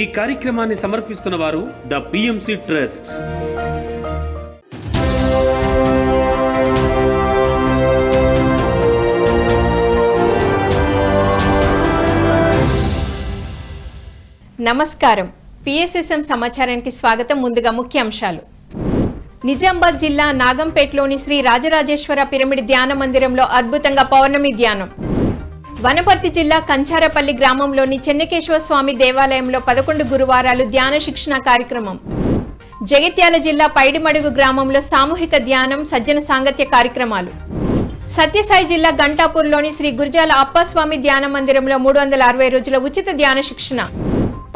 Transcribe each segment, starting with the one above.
ఈ కార్యక్రమాన్ని సమర్పిస్తున్న వారు ద పిఎంసి ట్రస్ట్ నమస్కారం. పిఎస్ఎస్ఎం సమాచారానికి స్వాగతం. ముందుగా ముఖ్యాంశాలు. నిజామాబాద్ జిల్లా నాగంపేటలోని శ్రీ రాజరాజేశ్వర పిరమిడ్ ధ్యాన మందిరంలో అద్భుతంగా పౌర్ణమి ధ్యానం. వనపర్తి జిల్లా కంచారపల్లి గ్రామంలోని చెన్నకేశ్వర స్వామి దేవాలయంలో పదకొండు గురువారాలు ధ్యాన శిక్షణ కార్యక్రమం. జగిత్యాల జిల్లా పైడిమడుగు గ్రామంలో సామూహిక ధ్యానం సజ్జన సాంగత్య కార్యక్రమాలు. సత్యసాయి జిల్లా గంటాపూర్లోని శ్రీ గురుజాల అప్పస్వామి ధ్యాన మందిరంలో మూడు వందల అరవై రోజుల ఉచిత ధ్యాన శిక్షణ.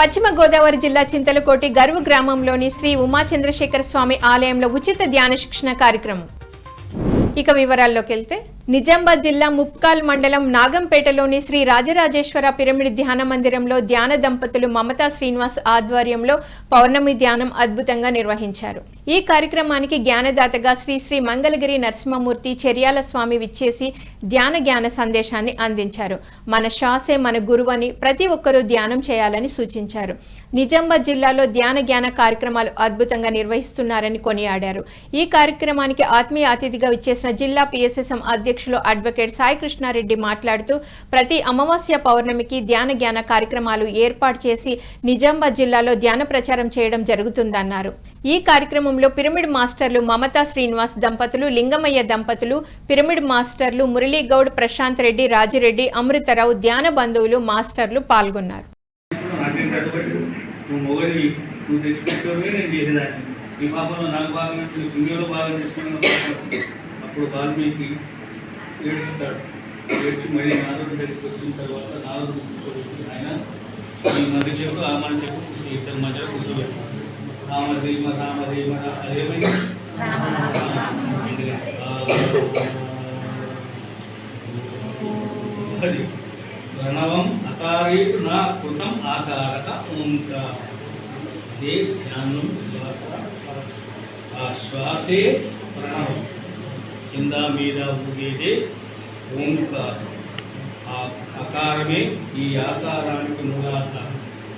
పశ్చిమ గోదావరి జిల్లా చింతలకోటి గర్వ గ్రామంలోని శ్రీ ఉమా చంద్రశేఖర స్వామి ఆలయంలో ఉచిత ధ్యాన శిక్షణ కార్యక్రమం. ఇక వివరాల్లోకి వెళ్తే నిజామాబాద్ జిల్లా ముప్కాల్ మండలం నాగంపేటలోని శ్రీ రాజరాజేశ్వర పిరమిడ్ ధ్యాన మందిరంలో ధ్యాన దంపతులు మమతా శ్రీనివాస్ ఆధ్వర్యంలో పౌర్ణమి ధ్యానం అద్భుతంగా నిర్వహించారు. ఈ కార్యక్రమానికి జ్ఞానదాతగా శ్రీ శ్రీ మంగళగిరి నరసింహమూర్తి చెర్యాల స్వామి విచ్చేసి ధ్యాన జ్ఞాన సందేశాన్ని అందించారు. మన శ్వాసే మన గురువని ప్రతి ఒక్కరూ ధ్యానం చేయాలని సూచించారు. నిజామాబాద్ జిల్లాలో ధ్యాన జ్ఞాన కార్యక్రమాలు అద్భుతంగా నిర్వహిస్తున్నారని కొనియాడారు. ఈ కార్యక్రమానికి ఆత్మీయ అతిథిగా విచ్చేసిన జిల్లా పిఎస్ఎస్ఎం అధ్యక్షులు అడ్వకేట్ సాయి కృష్ణారెడ్డి మాట్లాడుతూ ప్రతి అమావాస్య పౌర్ణమికి ధ్యాన జ్ఞాన కార్యక్రమాలు ఏర్పాటు చేసి నిజామాబాద్ జిల్లాలో ధ్యాన ప్రచారం చేయడం జరుగుతుందన్నారు. ఈ కార్యక్రమంలో పిరమిడ్ మాస్టర్లు మమతా శ్రీనివాస్ దంపతులు లింగమయ్య దంపతులు పిరమిడ్ మాస్టర్లు మురళీగౌడ్ ప్రశాంత్ రెడ్డి రాజిరెడ్డి అమృతరావు ధ్యాన బంధువులు మాస్టర్లు పాల్గొన్నారు. ఈ పాపంలో నాకు భాగం భాగం అప్పుడు వాల్మీకి ఏడుస్తాడు ఏడ్చి మళ్ళీ దగ్గరికి వచ్చిన తర్వాత నారదుడు కూర్చోబెట్టి ఆయన ఈ మధ్య చెప్పు ఆ మన చెప్పు ఇద్దరు మధ్యలో రామ రీమ రామ రీమ అదేమైంది అది ప్రణవం అకారీటు నా కృతం ఆకారక ఓంకార అదే ధ్యానం ఆ శ్వాసే ప్రణవం కింద మీద ఊగేదే ఓంకారం ఆ అకారమే ఈ ఆకారానికి మూలాధారం.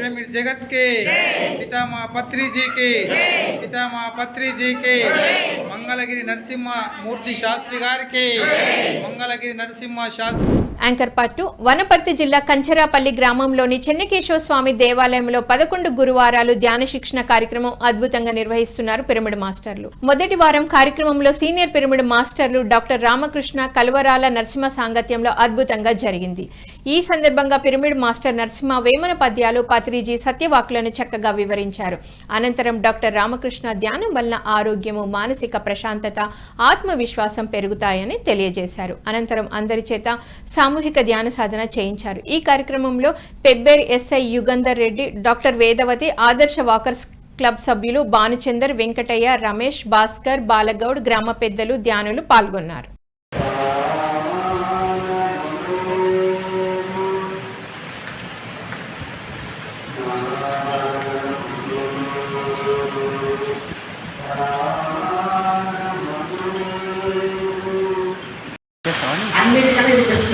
पिरामिड जगत के पितामह पत्री जी के पितामह पत्री जी के మంగళగిరి నరసింహ మూర్తి శాస్త్రి గారికి మంగళగిరి నరసింహ శాస్త్రి యాంకర్ పట్టు వనపర్తి జిల్లా కంచరాపల్లి గ్రామంలోని చెన్నకేశవ స్వామి దేవాలయంలో పదకొండు గురువారాలు ధ్యాన శిక్షణ కార్యక్రమం అద్భుతంగా నిర్వహిస్తున్నారు పిరమిడ్ మాస్టర్లు మొదటి వారం కార్యక్రమంలో సీనియర్ పిరమిడ్ మాస్టర్లు డాక్టర్ రామకృష్ణ కల్వరాల నరసింహ సాంగత్యంలో అద్భుతంగా జరిగింది ఈ సందర్భంగా పిరమిడ్ మాస్టర్ నరసింహ వేమన పద్యాలు పత్రిజీ సత్యవాకులను చక్కగా వివరించారు. అనంతరం డాక్టర్ రామకృష్ణ ధ్యానం వలన ఆరోగ్యము మానసిక ప్రశాంతత ఆత్మవిశ్వాసం పెరుగుతాయని తెలియజేశారు. అనంతరం అందరి చేత సామూహిక ధ్యాన సాధన చేయించారు. ఈ కార్యక్రమంలో Pebbair SI Yugandhar Reddy doctor Vedavathi Adarsha walkers club సభ్యులు భానుచందర్ వెంకటయ్య రమేష్ భాస్కర్ బాలగౌడ్ గ్రామ పెద్దలు ధ్యానులు పాల్గొన్నారు అన్నిటికన్నా ఇది బెస్ట్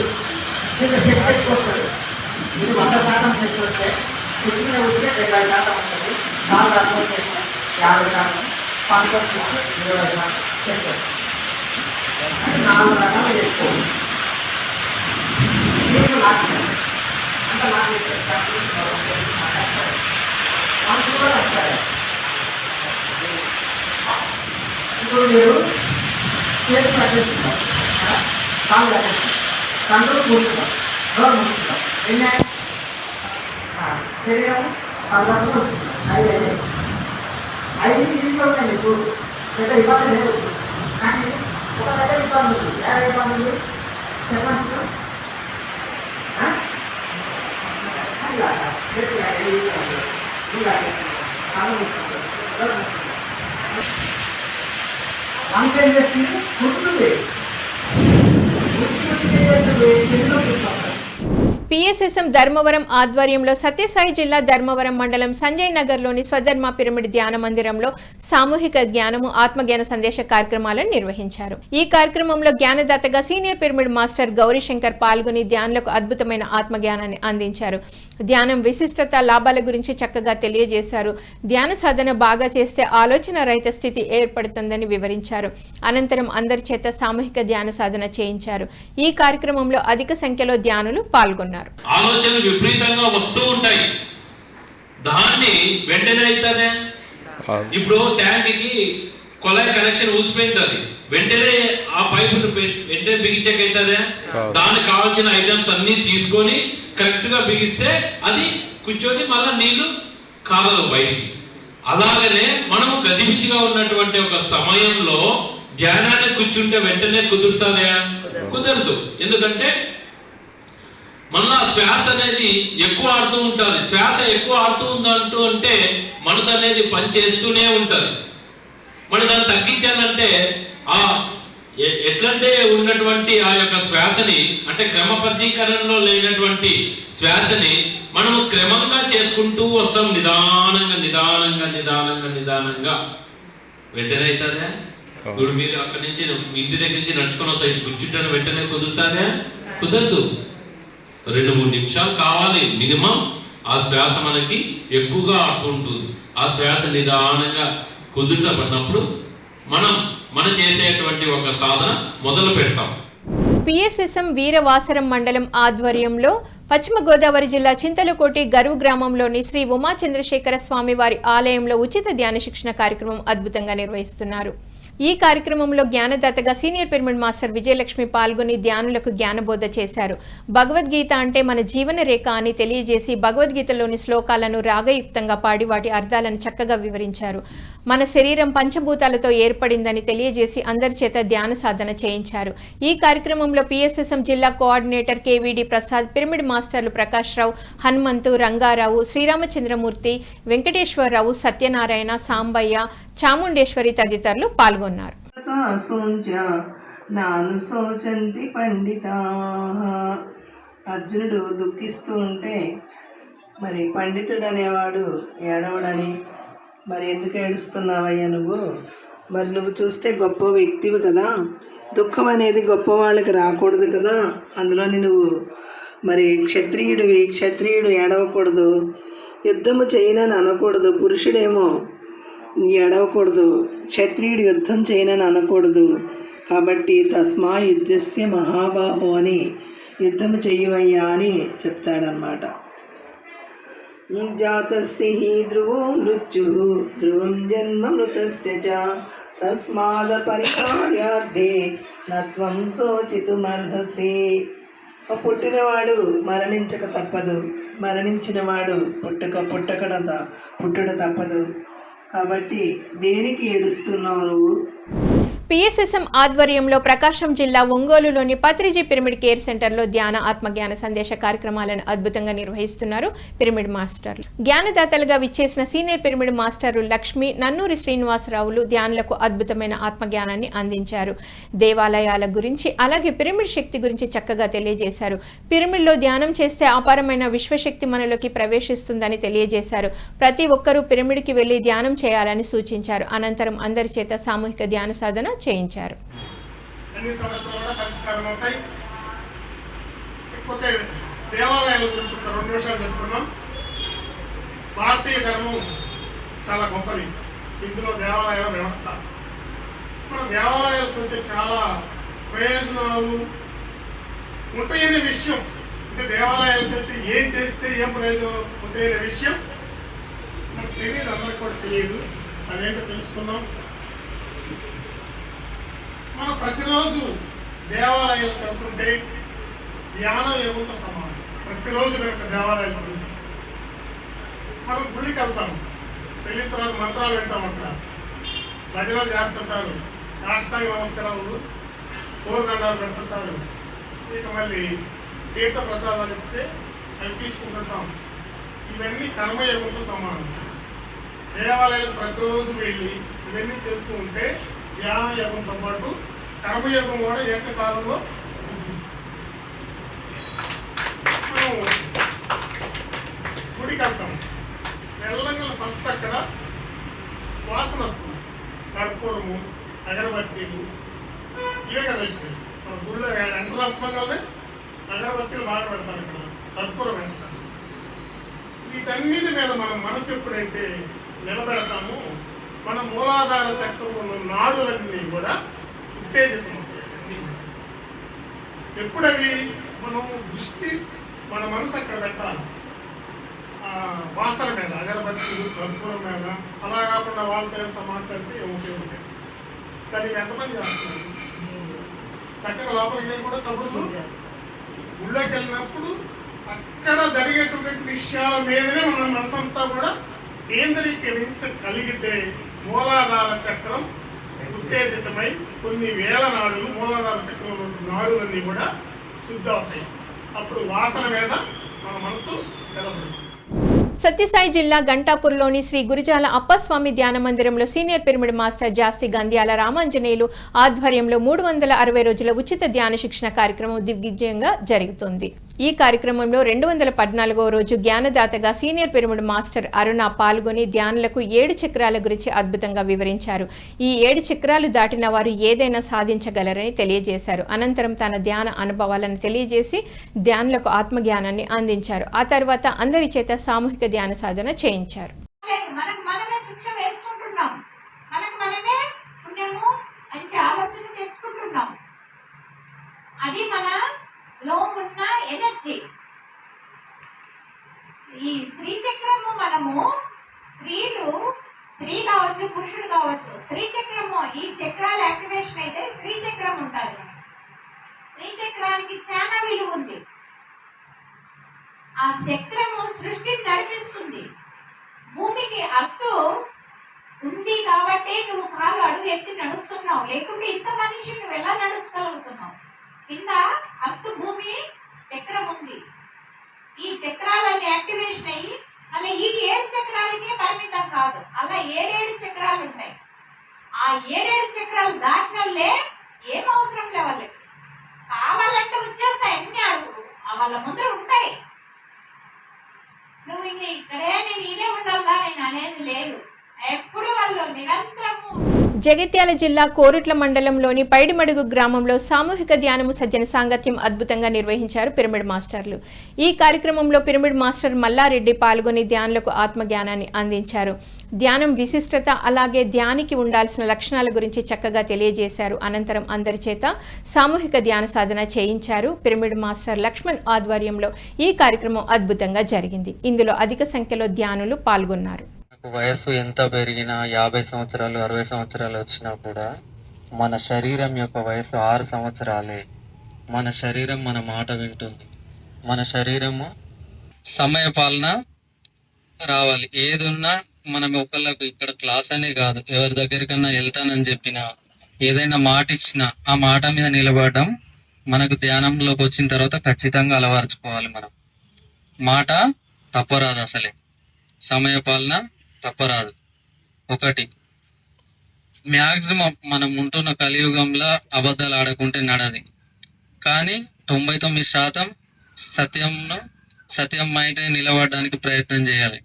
మీకు శక్తి ఎక్కువ వస్తుంది మీరు వంద శాతం శక్తి వస్తే పుట్టిన ఉంటే డెబ్బై శాతం వస్తుంది నాలుగు అర్థం చేస్తే యాభై శాతం పంతొమ్మిది చేస్తే ఇరవై శాతం శక్తి వస్తుంది అంటే నాలుగు రకాలు చేసుకోవాలి మీకు లాస్ట్ అంత లాస్ట్ మనసు కూడా వస్తాయి ఇప్పుడు మీరు చేతి పట్టేస్తున్నారు కాళ్ళు కట్టేస్తున్నారు కంట్రోల్ కూర్చున్నారు డోర్ మూసుకుంటారు ఎన్ని శరీరం తర్వాత ఐదు ఐదు పిఎస్ఎస్ఎం ధర్మవరం ఆధ్వర్యంలో సత్యసాయి జిల్లా ధర్మవరం మండలం సంజయ్ నగర్లోని స్వధర్మ పిరమిడ్ ధ్యాన మందిరంలో సామూహిక జ్ఞానము ఆత్మజ్ఞాన సందేశ కార్యక్రమాలను నిర్వహించారు. ఈ కార్యక్రమంలో జ్ఞానదాతగా సీనియర్ పిరమిడ్ మాస్టర్ గౌరీశంకర్ పాల్గొని ధ్యానులకు అద్భుతమైన ఆత్మజ్ఞానాన్ని అందించారు. ధ్యానం విశిష్టత లాభాల గురించి చక్కగా తెలియజేశారు. ధ్యాన సాధన బాగా చేస్తే ఆలోచన రహిత స్థితి ఏర్పడుతుందని వివరించారు. అనంతరం అందరి చేత సామూహిక ధ్యాన సాధన చేయించారు. ఈ కార్యక్రమంలో అధిక సంఖ్యలో ధ్యానులు పాల్గొన్నారు. ఆలోచనలు విపరీతంగా వస్తూ ఉంటాయి. దాన్ని వెంటనే అవుతుందే ఇప్పుడు ట్యాంక్కి కొలాయి కనెక్షన్ ఊసిపోయింది వెంటనే ఆ పైపును పెట్- వెంటనే బిగించక అవుతుందే దానికి కావాల్సిన ఐటమ్స్ అన్ని తీసుకొని కరెక్ట్గా బిగిస్తే అది కూర్చొని మళ్ళా నీళ్ళు కారదు బయటికి. అలాగనే మనం గజిబిజిగా ఉన్నటువంటి ఒక సమయంలో ధ్యానాన్ని కూర్చుంటే వెంటనే కుదురుతుందా కుదరదు. ఎందుకంటే మళ్ళా శ్వాస అనేది ఎక్కువ ఆడుతూ ఉంటుంది. శ్వాస ఎక్కువ ఆడుతూ ఉందంటూ అంటే మనసు అనేది పని చేస్తూనే ఉంటుంది. మరి దాన్ని తగ్గించాలంటే ఆ ఎ- ఎట్లంటే ఉన్నటువంటి ఆ యొక్క శ్వాసని అంటే క్రమబద్ధీకరణలో లేనటువంటి శ్వాసని మనము క్రమంగా చేసుకుంటూ వస్తాం. నిదానంగా నిదానంగా నిదానంగా నిదానంగా. వెంటనే అవుతుందా ఇప్పుడు మీరు అక్కడి నుంచి మీ ఇంటి దగ్గర నుంచి నడుచుకొని వస్తాయి. కూర్చుంటాను వెంటనే కుదురుతుందా? కుదరదు. రెండు మూడు నిమిషాలు కావాలి. మినిమం ఆ శ్వాస మనకి ఎక్కువగా ఆడుతుంటుంది. ఆ శ్వాస నిదానంగా కుదుట పడినప్పుడు మనం మనం చేసేటువంటి ఒక సాధన మొదలు పెడతాం. పిఎస్ఎస్ఎం వీరవాసరం మండలం ఆధ్వర్యంలో పశ్చిమ గోదావరి జిల్లా చింతలకోటి గరువు గ్రామంలోని శ్రీ ఉమా చంద్రశేఖర స్వామి వారి ఆలయంలో ఉచిత ధ్యాన శిక్షణ కార్యక్రమం అద్భుతంగా నిర్వహిస్తున్నారు. ఈ కార్యక్రమంలో జ్ఞానదాతగా సీనియర్ పిరమిడ్ మాస్టర్ విజయలక్ష్మి పాల్గొని ధ్యానులకు జ్ఞానబోధ చేశారు. భగవద్గీత అంటే మన జీవన రేఖ అని తెలియజేసి భగవద్గీతలోని శ్లోకాలను రాగయుక్తంగా పాడి వాటి అర్థాలను చక్కగా వివరించారు. మన శరీరం పంచభూతాలతో ఏర్పడిందని తెలియజేసి అందరి చేత ధ్యాన సాధన చేయించారు. ఈ కార్యక్రమంలో పిఎస్ఎస్ఎం జిల్లా కోఆర్డినేటర్ కేవీడి ప్రసాద్ పిరమిడ్ మాస్టర్లు ప్రకాష్ రావు హనుమంతు రంగారావు శ్రీరామచంద్రమూర్తి వెంకటేశ్వరరావు సత్యనారాయణ సాంబయ్య చాముండేశ్వరి తదితరులు పాల్గొన్నారు. సోంచ నాను శోచంతి పండిత. అర్జునుడు దుఃఖిస్తూ ఉంటే మరి పండితుడు అనేవాడు ఏడవడని మరి ఎందుకు ఏడుస్తున్నావయ్యా నువ్వు? మరి నువ్వు చూస్తే గొప్ప వ్యక్తివి కదా. దుఃఖం అనేది గొప్ప వాళ్ళకి రాకూడదు కదా. అందులోని నువ్వు మరి క్షత్రియుడివి క్షత్రియుడు ఏడవకూడదు. యుద్ధము చేయనని అనకూడదు. పురుషుడేమో ఎడవకూడదు. క్షత్రియుడు యుద్ధం చేయనని అనకూడదు. కాబట్టి తస్మా యుద్ధస్య మహాబాహు అని యుద్ధము చెయ్యవయ్యా అని చెప్తాడనమాట జాతస్య హి ధ్రువో మృత్యు. ధ్రువం జన్మ మృతస్య చ. తస్మాద పరిహార్యార్థే నత్వం శోచితుమర్హసి. పుట్టినవాడు మరణించక తప్పదు. మరణించినవాడు పుట్టక పుట్టకడ త- పుట్టుట తప్పదు. కాబట్టి దేనికి ఏడుస్తున్నావు నువ్వు? పిఎస్ఎస్ఎం ఆధ్వర్యంలో ప్రకాశం జిల్లా ఒంగోలులోని పత్రిజీ పిరమిడ్ కేర్ సెంటర్లో ధ్యాన ఆత్మజ్ఞాన సందేశ కార్యక్రమాలను అద్భుతంగా నిర్వహిస్తున్నారు పిరమిడ్ మాస్టర్లు. జ్ఞానదాతలుగా విచ్చేసిన సీనియర్ పిరమిడ్ మాస్టర్లు లక్ష్మి నన్నూరి శ్రీనివాసరావులు ధ్యానులకు అద్భుతమైన ఆత్మజ్ఞానాన్ని అందించారు. దేవాలయాల గురించి అలాగే పిరమిడ్ శక్తి గురించి చక్కగా తెలియజేశారు. పిరమిడ్లో ధ్యానం చేస్తే అపారమైన విశ్వశక్తి మనలోకి ప్రవేశిస్తుందని తెలియజేశారు. ప్రతి ఒక్కరూ పిరమిడ్కి వెళ్ళి ధ్యానం చేయాలని సూచించారు. అనంతరం అందరి చేత సామూహిక ధ్యాన సాధన చేయించారు. అన్ని సమస్యలు కూడా పరిష్కారం అవుతాయి. ఇకపోతే దేవాలయాల గురించి ఒక రెండు నిమిషాలు చెప్తున్నాం. భారతీయ ధర్మం చాలా గొప్పది. ఇందులో దేవాలయాల వ్యవస్థ. మన దేవాలయాలకు అయితే చాలా ప్రయోజనాలు ఉంటాయనే విషయం. అంటే దేవాలయాలకు అయితే ఏం చేస్తే ఏం ప్రయోజనం ఉంటాయనే విషయం మనకు తెలియదు అందరికి కూడా తెలియదు. అదేంటో తెలుసుకున్నాం మనం ప్రతిరోజు దేవాలయాలకు వెళ్తుంటే ధ్యానం యోగంతో సమానం. ప్రతిరోజు కనుక దేవాలయాలకు వెళ్తాం. మనం గుడికి వెళ్తాం. వెళ్ళిన తర్వాత మంత్రాలు వింటాం అక్కడ. భజనలు చేస్తుంటారు. సాష్టాంగ నమస్కారాలు కోరదండాలు పెడుతుంటారు. ఇక మళ్ళీ తీర్థ ప్రసాదాలు ఇస్తే అవి తీసుకుంటుంటాం. ఇవన్నీ కర్మయోగంతో సమానం. దేవాలయాలకు ప్రతిరోజు వెళ్ళి ఇవన్నీ చేస్తూ ఉంటే ధ్యాన యోగంతో పాటు కర్మయోగం కూడా ఏకకాలంలో సిద్ధిస్తుంది. మనం గుడికి వెళ్తాం వెళ్ళగల ఫస్ట్ అక్కడ వాసన వస్తుంది. కర్పూరము అగరబత్తీలు ఇవే కదా వచ్చాయి మన గుళ్ళో ఎంటర్ అవ్వగానే అగరబత్తీలు బాగా పెడతారు ఇక్కడ కర్పూరం వేస్తారు. వీటన్నిటి మీద మనం మనసు ఎప్పుడైతే నిలబెడతామో మన మూలాధార చక్రంలో ఉన్న నాడులన్నీ కూడా ఉత్తేజితమవుతాయి. ఎప్పుడవి ఎప్పుడది? మనం దృష్టి మన మనసు అక్కడ పెట్టాలి. వాసన మీద అగరబత్తులు కర్పూరం మీద. అలా కాకుండా వాళ్ళతో ఎంత మాట్లాడితే ఏం ఉపయోగం? లేదు. కానీ ఇవి ఎంతమంది చేస్తున్నారు? చక్కగా లోపలికి కూడా కబుర్లు. గుళ్ళోకి వెళ్ళినప్పుడు అక్కడ జరిగేటువంటి విషయాల మీదనే మన మనసంతా కూడా కేంద్రీకరించగలిగితే మూలాధార చక్రం ఉత్తేజితమై కొన్ని వేల నాడులు మూలాధార చక్రంలో నాడులన్నీ కూడా శుద్ధి అవుతాయి అప్పుడు వాసన మీద మన మనసు నిలబడుతుంది సత్యసాయి జిల్లా గంటాపూర్లోని శ్రీ గురుజాల అప్పస్వామి ధ్యాన మందిరంలో senior pyramid master Jasti Gandhyala Ramanjaneyulu ఆధ్వర్యంలో మూడు వందల అరవై రోజుల ఉచిత ధ్యాన శిక్షణ కార్యక్రమం దిగ్విజయంగా జరుగుతుంది. ఈ కార్యక్రమంలో రెండు వందల పద్నాలుగో రోజు జ్ఞానదాతగా సీనియర్ పిరమిడ్ మాస్టర్ అరుణ పాల్గొని ధ్యానులకు ఏడు చక్రాల గురించి అద్భుతంగా వివరించారు. ఈ ఏడు చక్రాలు దాటిన వారు ఏదైనా సాధించగలరని తెలియజేశారు. అనంతరం తన ధ్యాన అనుభవాలను తెలియజేసి ధ్యానులకు ఆత్మజ్ఞానాన్ని అందించారు. ఆ తర్వాత అందరి చేత సామూహిక ధ్యాన సాధన చేయించారు. అది మన మనమే వేసుకుంటున్నాం. మంచి ఆలోచన అది ఉన్న ఎనర్జీ. ఈ స్త్రీ చక్రము మనము స్త్రీలు స్త్రీ కావచ్చు పురుషుడు కావచ్చు స్త్రీ చక్రము ఈ చక్రాల యాక్టివేషన్ అయితే స్త్రీ చక్రం ఉంటుంది స్త్రీ చక్రానికి చాలా విలువ ఉంది. ఆ చక్రము సృష్టిని నడిపిస్తుంది. భూమికి అర్థు ఉంది కాబట్టి నువ్వు కాళ్ళు అడుగు ఎత్తి నడుస్తున్నావు. లేకుంటే ఇంత మనిషి నువ్వు ఎలా నడుచుకోగలుగుతున్నావు? కింద అర్థు భూమి చక్రం ఉంది. ఈ చక్రాలన్నీ యాక్టివేషన్ అయ్యి అలా ఈ ఏడు చక్రాలకే పరిమితం కాదు. అలా ఏడేడు చక్రాలు ఉంటాయి. ఆ ఏడేడు చక్రాలు దాటినల్లే ఏం అవసరం లేవాళ్ళకి కావాలంటే వచ్చేస్తాయి అన్ని అడుగు వాళ్ళ ముందర ఉంటాయి. ఇక్కడే నేను ఇదే ఉండాలా? నేను అనేది లేదు. ఎప్పుడు వాళ్ళు నిరంతరము జగిత్యాల జిల్లా కోరుట్ల మండలంలోని పైడిమడుగు గ్రామంలో సామూహిక ధ్యానము సజ్జన సాంగత్యం అద్భుతంగా నిర్వహించారు పిరమిడ్ మాస్టర్లు. ఈ కార్యక్రమంలో పిరమిడ్ మాస్టర్ మల్లారెడ్డి పాల్గొని ధ్యానులకు ఆత్మజ్ఞానాన్ని అందించారు. ధ్యానం విశిష్టత అలాగే ధ్యానికి ఉండాల్సిన లక్షణాల గురించి చక్కగా తెలియజేశారు. అనంతరం అందరి చేత సామూహిక ధ్యాన సాధన చేయించారు పిరమిడ్ మాస్టర్ లక్ష్మణ్ ఆధ్వర్యంలో. ఈ కార్యక్రమం అద్భుతంగా జరిగింది. ఇందులో అధిక సంఖ్యలో ధ్యానులు పాల్గొన్నారు. వయస్సు ఎంత పెరిగినా యాభై సంవత్సరాలు అరవై సంవత్సరాలు వచ్చినా కూడా మన శరీరం యొక్క వయసు ఆరు సంవత్సరాలే. మన శరీరం మన మాట వింటుంది. మన శరీరము సమయ పాలన రావాలి. ఏది ఉన్నా మనం ఒకళ్ళకు ఇక్కడ క్లాస్ అనే కాదు ఎవరి దగ్గరికన్నా వెళ్తానని చెప్పినా ఏదైనా మాట ఇచ్చినా ఆ మాట మీద నిలబడడం మనకు ధ్యానంలోకి వచ్చిన తర్వాత ఖచ్చితంగా అలవర్చుకోవాలి మనం. మాట తప్పరాదు అసలే. సమయ పాలన తప్పరాదు ఒకటి మ్యాక్సిమం మనం ఉంటున్న కలియుగంలో అబద్ధాలు ఆడకుంటే నడది. కానీ తొంభై తొమ్మిది శాతం సత్యంను సత్యం అయితే నిలబడడానికి ప్రయత్నం చేయాలి.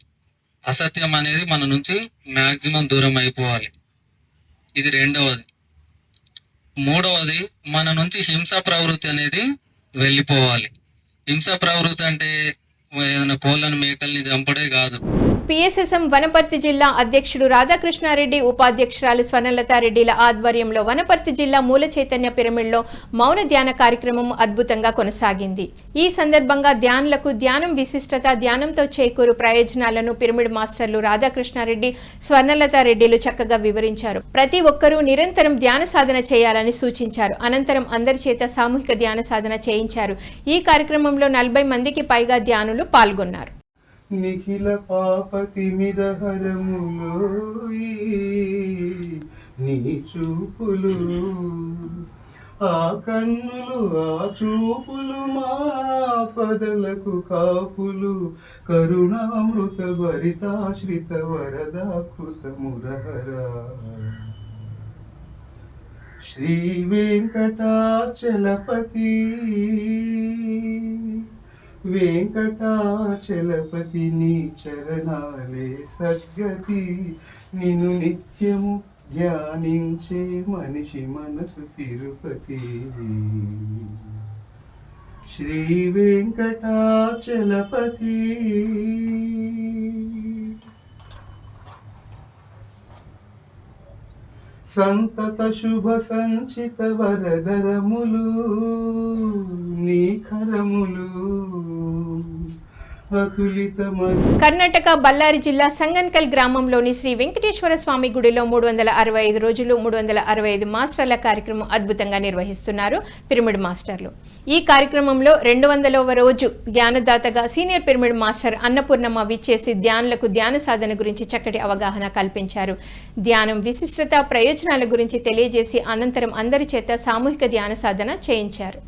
అసత్యం అనేది మన నుంచి మ్యాక్సిమం దూరం అయిపోవాలి. ఇది రెండవది. మూడవది మన నుంచి హింస ప్రవృత్తి అనేది వెళ్ళిపోవాలి. హింస ప్రవృత్తి అంటే ఏదైనా కోళ్ళను మేకల్ని చంపడే కాదు. పిఎస్ఎస్ఎం వనపర్తి జిల్లా అధ్యక్షుడు రాధాకృష్ణారెడ్డి ఉపాధ్యక్షురాలు స్వర్ణలతారెడ్డిల ఆధ్వర్యంలో వనపర్తి జిల్లా మూల చైతన్య పిరమిడ్లో మౌన ధ్యాన కార్యక్రమం అద్భుతంగా కొనసాగింది. ఈ సందర్భంగా ధ్యానులకు ధ్యానం విశిష్టత ధ్యానంతో చేకూరు ప్రయోజనాలను పిరమిడ్ మాస్టర్లు రాధాకృష్ణారెడ్డి స్వర్ణలతారెడ్డిలు చక్కగా వివరించారు. ప్రతి ఒక్కరూ నిరంతరం ధ్యాన సాధన చేయాలని సూచించారు. అనంతరం అందరి చేత సామూహిక ధ్యాన సాధన చేయించారు. ఈ కార్యక్రమంలో నలభై మందికి పైగా ధ్యానులు పాల్గొన్నారు. నిఖిల పాపతిమిదహరములో నీ చూపులు. ఆ కన్నులు ఆ చూపులు మా పదలకు కాపులు. కరుణామృత భరితాశ్రిత వరదాకృత మురహర శ్రీ వెంకటాచలపతి. వెంకటాచలపతి నీ చరణాలే సద్గతి. నిన్ను నిత్యము ధ్యానించే మనిషి మనసు తిరుపతి. శ్రీ వెంకటాచలపతి. సంతత శుభ సంచిత వరదరములు నీ కరములు. కర్ణాటక బళ్ళారి జిల్లా సంగన్కల్ గ్రామంలోని శ్రీ వెంకటేశ్వర స్వామి గుడిలో మూడు వందల అరవై ఐదు రోజులు మూడు వందల అరవై ఐదు మాస్టర్ల కార్యక్రమం అద్భుతంగా నిర్వహిస్తున్నారు పిరమిడ్ మాస్టర్లు. ఈ కార్యక్రమంలో రెండు వందలవ రోజు జ్ఞానదాతగా సీనియర్ పిరమిడ్ మాస్టర్ అన్నపూర్ణమ్మ విచ్చేసి ధ్యానులకు ధ్యాన సాధన గురించి చక్కటి అవగాహన కల్పించారు. ధ్యానం విశిష్టత ప్రయోజనాల గురించి తెలియజేసి అనంతరం అందరి చేత సామూహిక ధ్యాన సాధన చేయించారు.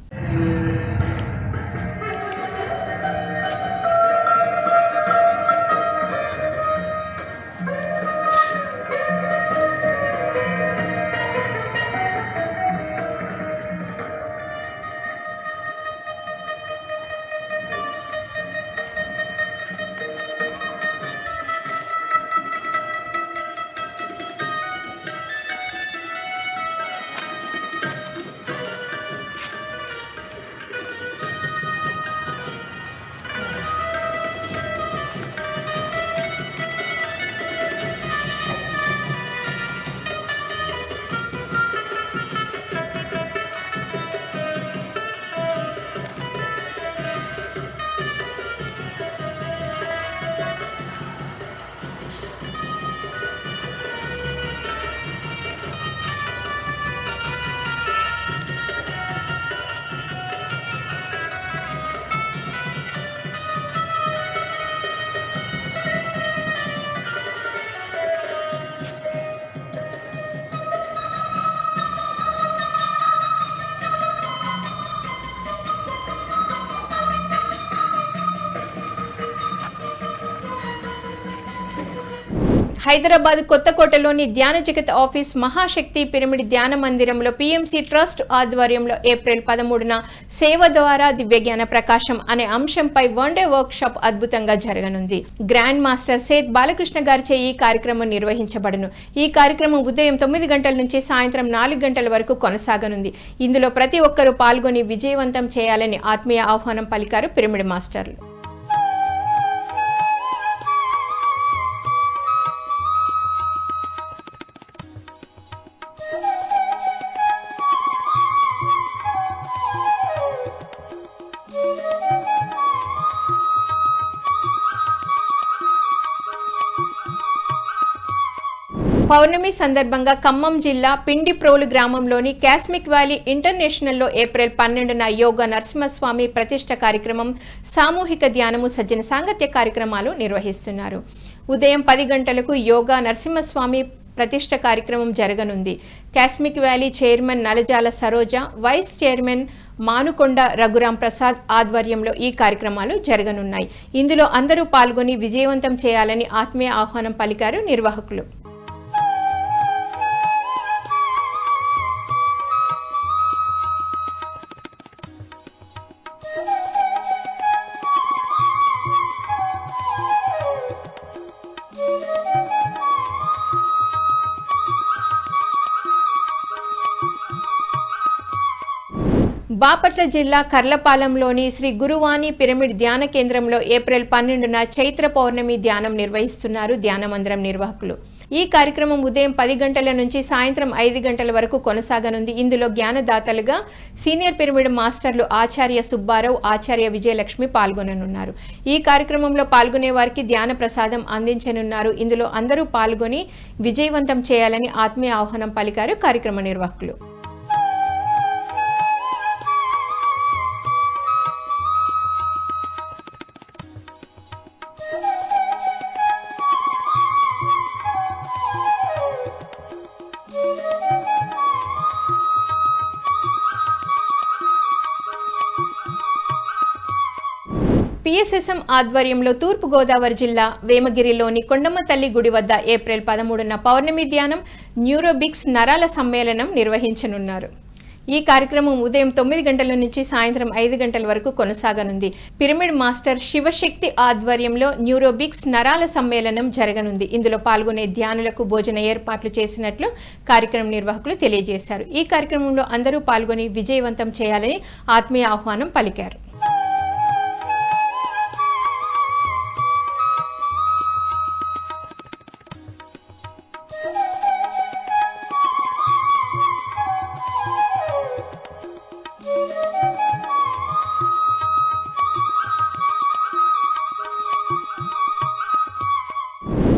హైదరాబాద్ కొత్తకోటలోని ధ్యాన జగత్ ఆఫీస్ మహాశక్తి పిరమిడ్ ధ్యాన మందిరంలో పిఎంసి ట్రస్ట్ ఆధ్వర్యంలో ఏప్రిల్ పదమూడున సేవ ద్వారా దివ్యజ్ఞాన ప్రకాశం అనే అంశంపై వన్ డే వర్క్ షాప్ అద్భుతంగా జరగనుంది. గ్రాండ్ మాస్టర్ సేత్ బాలకృష్ణ గారిచే ఈ కార్యక్రమం నిర్వహించబడును. ఈ కార్యక్రమం ఉదయం తొమ్మిది గంటల నుంచి సాయంత్రం నాలుగు గంటల వరకు కొనసాగనుంది. ఇందులో ప్రతి ఒక్కరూ పాల్గొని విజయవంతం చేయాలని ఆత్మీయ ఆహ్వానం పలికారు పిరమిడ్ మాస్టర్లు. పౌర్ణమి సందర్భంగా ఖమ్మం జిల్లా పిండిప్రోలు గ్రామంలోని కాస్మిక్ వ్యాలీ ఇంటర్నేషనల్లో ఏప్రిల్ పన్నెండున యోగా నరసింహస్వామి ప్రతిష్ట కార్యక్రమం సామూహిక ధ్యానము సజ్జన సాంగత్య కార్యక్రమాలు నిర్వహిస్తున్నారు. ఉదయం పది గంటలకు యోగా నరసింహస్వామి ప్రతిష్ట కార్యక్రమం జరగనుంది. Cosmic valley chairman Nalajala Saroja vice chairman Manukonda Raghuram Prasad ఆధ్వర్యంలో ఈ కార్యక్రమాలు జరగనున్నాయి. ఇందులో అందరూ పాల్గొని విజయవంతం చేయాలని ఆత్మీయ ఆహ్వానం పలికారు నిర్వాహకులు. బాపట్ల జిల్లా కర్లపాలెంలోని శ్రీ గురువాణి పిరమిడ్ ధ్యాన కేంద్రంలో ఏప్రిల్ పన్నెండున చైత్ర పౌర్ణమి ధ్యానం నిర్వహిస్తున్నారు ధ్యాన మందిరం నిర్వాహకులు. ఈ కార్యక్రమం ఉదయం పది గంటల నుంచి సాయంత్రం ఐదు గంటల వరకు కొనసాగనుంది. ఇందులో జ్ఞానదాతలుగా సీనియర్ పిరమిడ్ మాస్టర్లు ఆచార్య సుబ్బారావు ఆచార్య విజయలక్ష్మి పాల్గొననున్నారు. ఈ కార్యక్రమంలో పాల్గొనే వారికి ధ్యాన ప్రసాదం అందించనున్నారు. ఇందులో అందరూ పాల్గొని విజయవంతం చేయాలని ఆత్మీయ ఆహ్వానం పలికారు కార్యక్రమ నిర్వాహకులు. పిఎస్ఎస్ఎం ఆధ్వర్యంలో తూర్పుగోదావరి జిల్లా వేమగిరిలోని కొండమ్మ తల్లి గుడి వద్ద ఏప్రిల్ పదమూడున పౌర్ణమి ధ్యానం న్యూరోబిక్స్ నరాల సమ్మేళనం నిర్వహించనున్నారు. ఈ కార్యక్రమం ఉదయం తొమ్మిది గంటల నుంచి సాయంత్రం ఐదు గంటల వరకు కొనసాగనుంది. పిరమిడ్ మాస్టర్ శివశక్తి ఆధ్వర్యంలో న్యూరోబిక్స్ నరాల సమ్మేళనం జరగనుంది. ఇందులో పాల్గొనే ధ్యానులకు భోజన ఏర్పాట్లు చేసినట్లు కార్యక్రమం నిర్వాహకులు తెలియజేశారు. ఈ కార్యక్రమంలో అందరూ పాల్గొని విజయవంతం చేయాలని ఆత్మీయ ఆహ్వానం పలికారు.